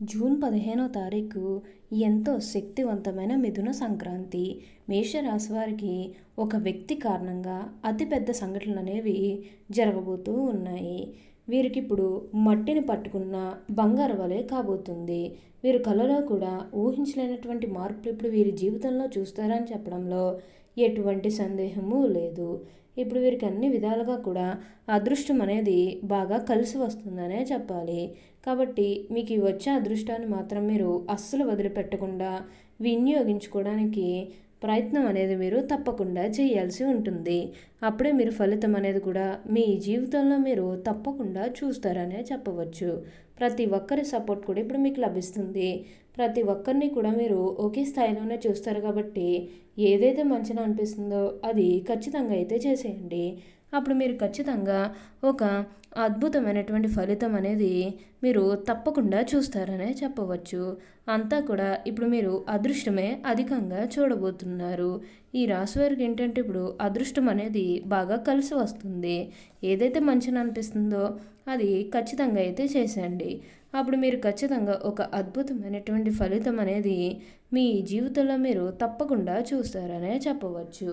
June పదిహేనో తారీఖు ఎంతో శక్తివంతమైన మిథున సంక్రాంతి. మేషరాశి వారికి ఒక వ్యక్తి కారణంగా అతిపెద్ద సంఘటనలు అనేవి జరగబోతూ ఉన్నాయి. వీరికిప్పుడు మట్టిని పట్టుకున్న బంగారు వలె కాబోతుంది. వీరు కళలో కూడా ఊహించలేనటువంటి మార్పులు ఇప్పుడు వీరి జీవితంలో చూస్తారని చెప్పడంలో ఎటువంటి సందేహము లేదు. ఇప్పుడు వీరికి అన్ని విధాలుగా కూడా అదృష్టం అనేది బాగా కలిసి వస్తుందనే చెప్పాలి. కాబట్టి మీకు వచ్చే అదృష్టాన్ని మాత్రం మీరు అస్సలు వదిలిపెట్టకుండా వినియోగించుకోవడానికి ప్రయత్నం అనేది మీరు తప్పకుండా చేయాల్సి ఉంటుంది. అప్పుడే మీరు ఫలితం అనేది కూడా మీ జీవితంలో మీరు తప్పకుండా చూస్తారనే చెప్పవచ్చు. ప్రతి ఒక్కరి సపోర్ట్ కూడా ఇప్పుడు మీకు లభిస్తుంది. ప్రతి ఒక్కరిని కూడా మీరు ఒకే స్థాయిలోనే చూస్తారు కాబట్టి ఏదైతే మంచిగా అనిపిస్తుందో అది ఖచ్చితంగా అయితే చేసేయండి. అప్పుడు మీరు ఖచ్చితంగా ఒక అద్భుతమైనటువంటి ఫలితం అనేది మీరు తప్పకుండా చూస్తారనే చెప్పవచ్చు. అంతా కూడా ఇప్పుడు మీరు అదృష్టమే అధికంగా చూడబోతున్నారు. ఈ రాశి వారికి ఏంటంటే ఇప్పుడు అదృష్టం అనేది బాగా కలిసి వస్తుంది. ఏదైతే మంచిగా అనిపిస్తుందో అది ఖచ్చితంగా అయితే చేసేయండి. అప్పుడు మీరు ఖచ్చితంగా ఒక అద్భుతమైనటువంటి ఫలితం అనేది మీ జీవితంలో మీరు తప్పకుండా చూస్తారనే చెప్పవచ్చు.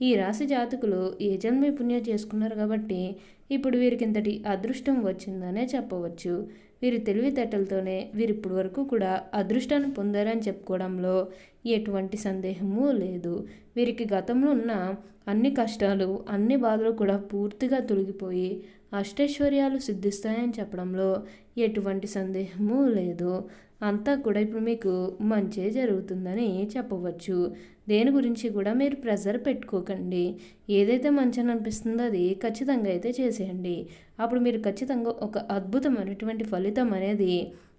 ఈ రాశి జాతకులు ఏ జన్మే పుణ్యం చేసుకున్నారు కాబట్టి ఇప్పుడు వీరికి ఇంతటి అదృష్టం వచ్చిందనే చెప్పవచ్చు. వీరి తెలివితేటలతోనే వీరు ఇప్పటి వరకు కూడా అదృష్టాన్ని పొందారని చెప్పుకోవడంలో ఎటువంటి సందేహము లేదు. వీరికి గతంలో ఉన్న అన్ని కష్టాలు అన్ని బాధలు కూడా పూర్తిగా తొలగిపోయి అష్టైశ్వర్యాలు సిద్ధిస్తాయని చెప్పడంలో ఎటువంటి సందేహము లేదు. అంతా కూడా ఇప్పుడు మీకు మంచే జరుగుతుందని చెప్పవచ్చు. దేని గురించి కూడా మీరు ప్రెజర్ పెట్టుకోకండి. ఏదైతే మంచిని అనిపిస్తుందో అది ఖచ్చితంగా అయితే చేసేయండి. అప్పుడు మీరు ఖచ్చితంగా ఒక అద్భుతమైనటువంటి ఫలితం అనేది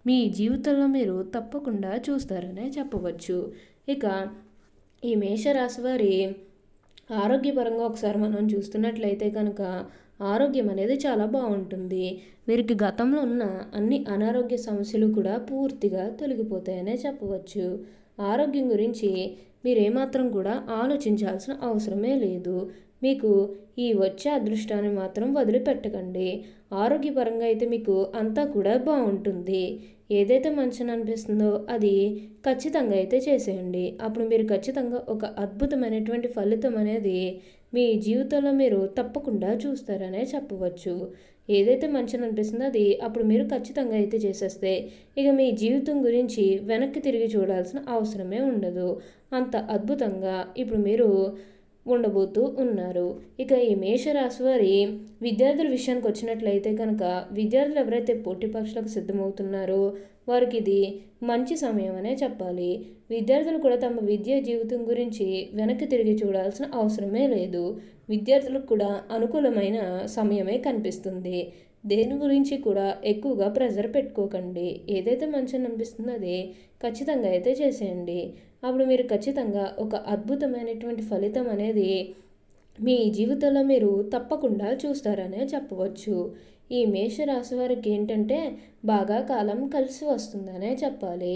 మీ జీవితంలో మీరు తప్పకుండా చూస్తారనే చెప్పవచ్చు. ఇక ఈ మేషరాశి వారి ఆరోగ్యపరంగా ఒకసారి మనం చూస్తున్నట్లయితే కనుక ఆరోగ్యం అనేది చాలా బాగుంటుంది. వీరికి గతంలో ఉన్న అన్ని అనారోగ్య సమస్యలు కూడా పూర్తిగా తొలగిపోతాయనే చెప్పవచ్చు. ఆరోగ్యం గురించి మీరేమాత్రం కూడా ఆలోచించాల్సిన అవసరమే లేదు. మీకు ఈ వచ్చే అదృష్టాన్ని మాత్రం వదిలిపెట్టకండి. ఆరోగ్యపరంగా అయితే మీకు అంతా కూడా బాగుంటుంది. ఏదైతే మంచిని అనిపిస్తుందో అది ఖచ్చితంగా అయితే చేసేయండి. అప్పుడు మీరు ఖచ్చితంగా ఒక అద్భుతమైనటువంటి ఫలితం అనేది మీ జీవితంలో మీరు తప్పకుండా చూస్తారనే చెప్పవచ్చు. ఏదైతే మంచిని అనిపిస్తుందో అది అప్పుడు మీరు ఖచ్చితంగా అయితే చేసేస్తే ఇక మీ జీవితం గురించి వెనక్కి తిరిగి చూడాల్సిన అవసరమే ఉండదు. అంత అద్భుతంగా ఇప్పుడు మీరు ఉండబోతూ ఉన్నారు. ఇక ఈ మేషరాశి వారి విద్యార్థుల విషయానికి వచ్చినట్లయితే కనుక విద్యార్థులు ఎవరైతే పోటీ పరీక్షలకు సిద్ధమవుతున్నారో వారికి ఇది మంచి సమయం అనే చెప్పాలి. విద్యార్థులు కూడా తమ విద్యా జీవితం గురించి వెనక్కి తిరిగి చూడాల్సిన అవసరమే లేదు. విద్యార్థులకు కూడా అనుకూలమైన సమయమే కనిపిస్తుంది. దేని గురించి కూడా ఎక్కువగా ప్రెజర్ పెట్టుకోకండి. ఏదైతే మంచిగా అనిపిస్తుందో అది ఖచ్చితంగా అయితే చేసేయండి. అప్పుడు మీరు ఖచ్చితంగా ఒక అద్భుతమైనటువంటి ఫలితం అనేది మీ జీవితంలో మీరు తప్పకుండా చూస్తారనే చెప్పవచ్చు. ఈ మేషరాశి వారికి ఏంటంటే బాగా కాలం కలిసి వస్తుందనే చెప్పాలి.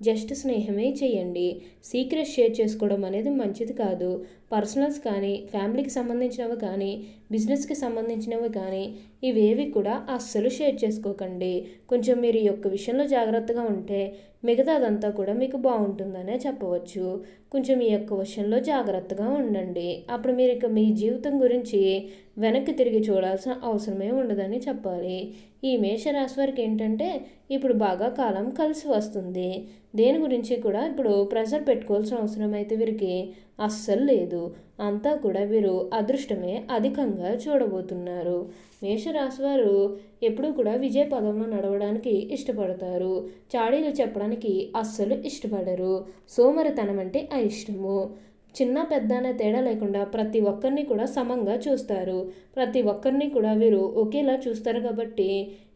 జస్ట్ స్నేహమే చేయండి. సీక్రెట్ షేర్ చేసుకోవడం అనేది మంచిది కాదు. పర్సనల్స్ కానీ ఫ్యామిలీకి సంబంధించినవి కానీ బిజినెస్కి సంబంధించినవి కానీ ఇవేవి కూడా అస్సలు షేర్ చేసుకోకండి. కొంచెం మీరు ఈ యొక్క విషయంలో జాగ్రత్తగా ఉంటే మిగతాదంతా కూడా మీకు బాగుంటుందనే చెప్పవచ్చు. కొంచెం ఈ యొక్క విషయంలో జాగ్రత్తగా ఉండండి. అప్పుడు మీరు ఇక మీ జీవితం గురించి వెనక్కి తిరిగి చూడాల్సిన అవసరమే ఉండదని చెప్పాలి. ఈ మేషరాశి వారికి ఏంటంటే ఇప్పుడు బాగా కాలం కలిసి వస్తుంది. దేని గురించి కూడా ఇప్పుడు ప్రెషర్ పెట్టుకోవాల్సిన అవసరం అయితే వీరికి అస్సలు లేదు. అంతా కూడా వీరు అదృష్టమే అధికంగా చూడబోతున్నారు. మేషరాశి వారు ఎప్పుడూ కూడా విజయ పదంలో నడవడానికి ఇష్టపడతారు. చాడీలు చెప్పడానికి అస్సలు ఇష్టపడరు. సోమరితనం అంటే అయిష్టము. చిన్న పెద్ద అనే తేడా లేకుండా ప్రతి ఒక్కరిని కూడా సమంగా చూస్తారు. ప్రతి ఒక్కరిని కూడా వీరు ఒకేలా చూస్తారు కాబట్టి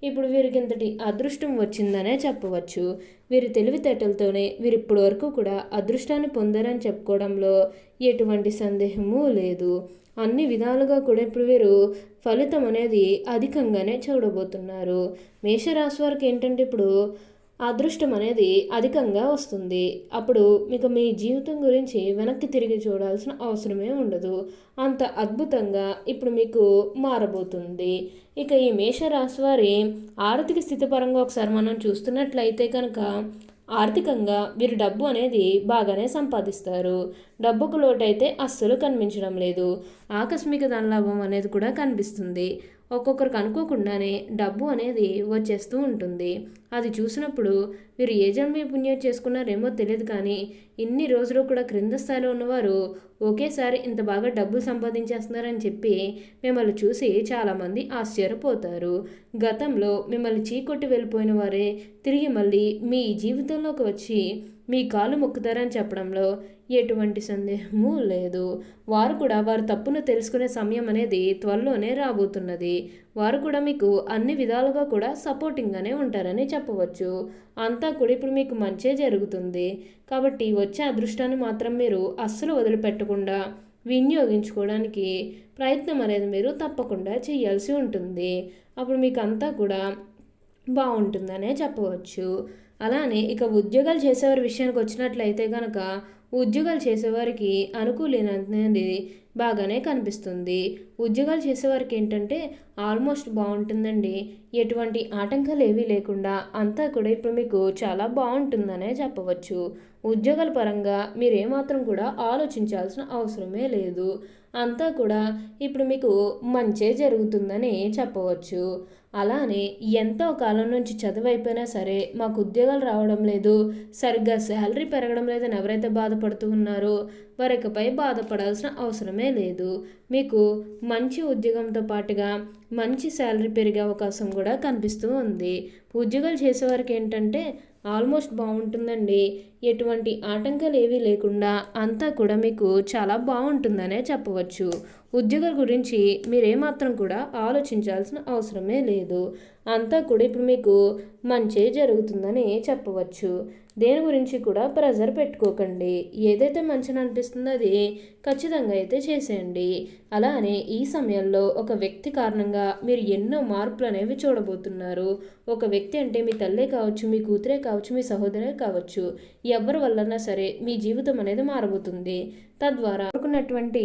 ఇప్పుడు వీరికి ఇంతటి అదృష్టం వచ్చిందనే చెప్పవచ్చు. వీరి తెలివితేటలతోనే వీరు ఇప్పటి వరకు కూడా అదృష్టాన్ని పొందారని చెప్పుకోవడంలో ఎటువంటి సందేహము లేదు. అన్ని విధాలుగా కూడా ఇప్పుడు వీరు ఫలితం అనేది అధికంగానే చూడబోతున్నారు. మేషరాశి వారికి ఏంటంటే ఇప్పుడు అదృష్టం అనేది అధికంగా వస్తుంది. అప్పుడు మీకు మీ జీవితం గురించి వెనక్కి తిరిగి చూడాల్సిన అవసరమే ఉండదు. అంత అద్భుతంగా ఇప్పుడు మీకు మారబోతుంది. ఇక ఈ మేషరాశి వారి ఆర్థిక స్థితి పరంగా ఒకసారి మనం చూస్తున్నట్లయితే కనుక ఆర్థికంగా వీరు డబ్బు అనేది బాగానే సంపాదిస్తారు. డబ్బుకు లోటైతే అస్సలు కనిపించడం లేదు. ఆకస్మిక ధనలాభం అనేది కూడా కనిపిస్తుంది. ఒక్కొక్కరికి అనుకోకుండానే డబ్బు అనేది వచ్చేస్తూ ఉంటుంది. అది చూసినప్పుడు వీరు ఏ జన్మ పుణ్యం చేసుకున్నారేమో తెలియదు కానీ ఇన్ని రోజులు కూడా క్రింద స్థాయిలో ఉన్నవారు ఒకేసారి ఇంత బాగా డబ్బులు సంపాదించేస్తున్నారని చెప్పి మిమ్మల్ని చూసి చాలామంది ఆశ్చర్యపోతారు. గతంలో మిమ్మల్ని చీకొట్టి వెళ్ళిపోయిన వారే తిరిగి మళ్ళీ మీ జీవితంలోకి వచ్చి మీ కాలు మొక్కుతారని చెప్పడంలో ఎటువంటి సందేహము లేదు. వారు కూడా వారు తప్పును తెలుసుకునే సమయం అనేది త్వరలోనే రాబోతున్నది. వారు కూడా మీకు అన్ని విధాలుగా కూడా సపోర్టింగ్గానే ఉంటారని చెప్పవచ్చు. అంతా కూడా ఇప్పుడు మీకు మంచే జరుగుతుంది. కాబట్టి వచ్చే అదృష్టాన్ని మాత్రం మీరు అస్సలు వదిలిపెట్టకుండా వినియోగించుకోవడానికి ప్రయత్నం అనేది మీరు తప్పకుండా చేయాల్సి ఉంటుంది. అప్పుడు మీకు అంతా కూడా బాగుంటుందనే చెప్పవచ్చు. అలానే ఇక ఉద్యోగాలు చేసేవారి విషయానికి వచ్చినట్లయితే కనుక ఉద్యోగాలు చేసేవారికి అనుకూలమైనది బాగానే కనిపిస్తుంది. ఉద్యోగాలు చేసేవారికి ఏంటంటే ఆల్మోస్ట్ బాగుంటుందండి. ఎటువంటి ఆటంకాలు ఏవీ లేకుండా అంతా కూడా ఇప్పుడు మీకు చాలా బాగుంటుందనే చెప్పవచ్చు. ఉద్యోగాల పరంగా మీరు ఏమాత్రం కూడా ఆలోచించాల్సిన అవసరమే లేదు. అంతా కూడా ఇప్పుడు మీకు మంచే జరుగుతుందని చెప్పవచ్చు. అలానే ఎంతో కాలం నుంచి చదువు అయిపోయినా సరే మాకు ఉద్యోగాలు రావడం లేదు సరిగ్గా శాలరీ పెరగడం లేదని ఎవరైతే బాధపడుతూ ఉన్నారో వారికపై బాధపడాల్సిన అవసరమే లేదు. మీకు మంచి ఉద్యోగంతో పాటుగా మంచి శాలరీ పెరిగే అవకాశం కూడా కనిపిస్తూ ఉంది. ఉద్యోగాలు చేసేవారికి ఏంటంటే ఆల్మోస్ట్ బాగుంటుందండి. ఎటువంటి ఆటంకాలు ఏవీ లేకుండా అంతా కూడా మీకు చాలా బాగుంటుందనే చెప్పవచ్చు. ఉద్యోగాల గురించి మీరేమాత్రం కూడా ఆలోచించాల్సిన అవసరమే లేదు. అంతా కూడా ఇప్పుడు మీకు మంచి జరుగుతుందని చెప్పవచ్చు. దేని గురించి కూడా ప్రెజర్ పెట్టుకోకండి. ఏదైతే మంచిని అనిపిస్తుందో అది ఖచ్చితంగా అయితే చేసేయండి. అలానే ఈ సమయంలో ఒక వ్యక్తి కారణంగా మీరు ఎన్నో మార్పులు అనేవి చూడబోతున్నారు. ఒక వ్యక్తి అంటే మీ తల్లే కావచ్చు మీ కూతురే కావచ్చు మీ సహోదరే కావచ్చు ఎవరి వల్లన్నా సరే మీ జీవితం అనేది మారబోతుంది. తద్వారా అనుకున్నటువంటి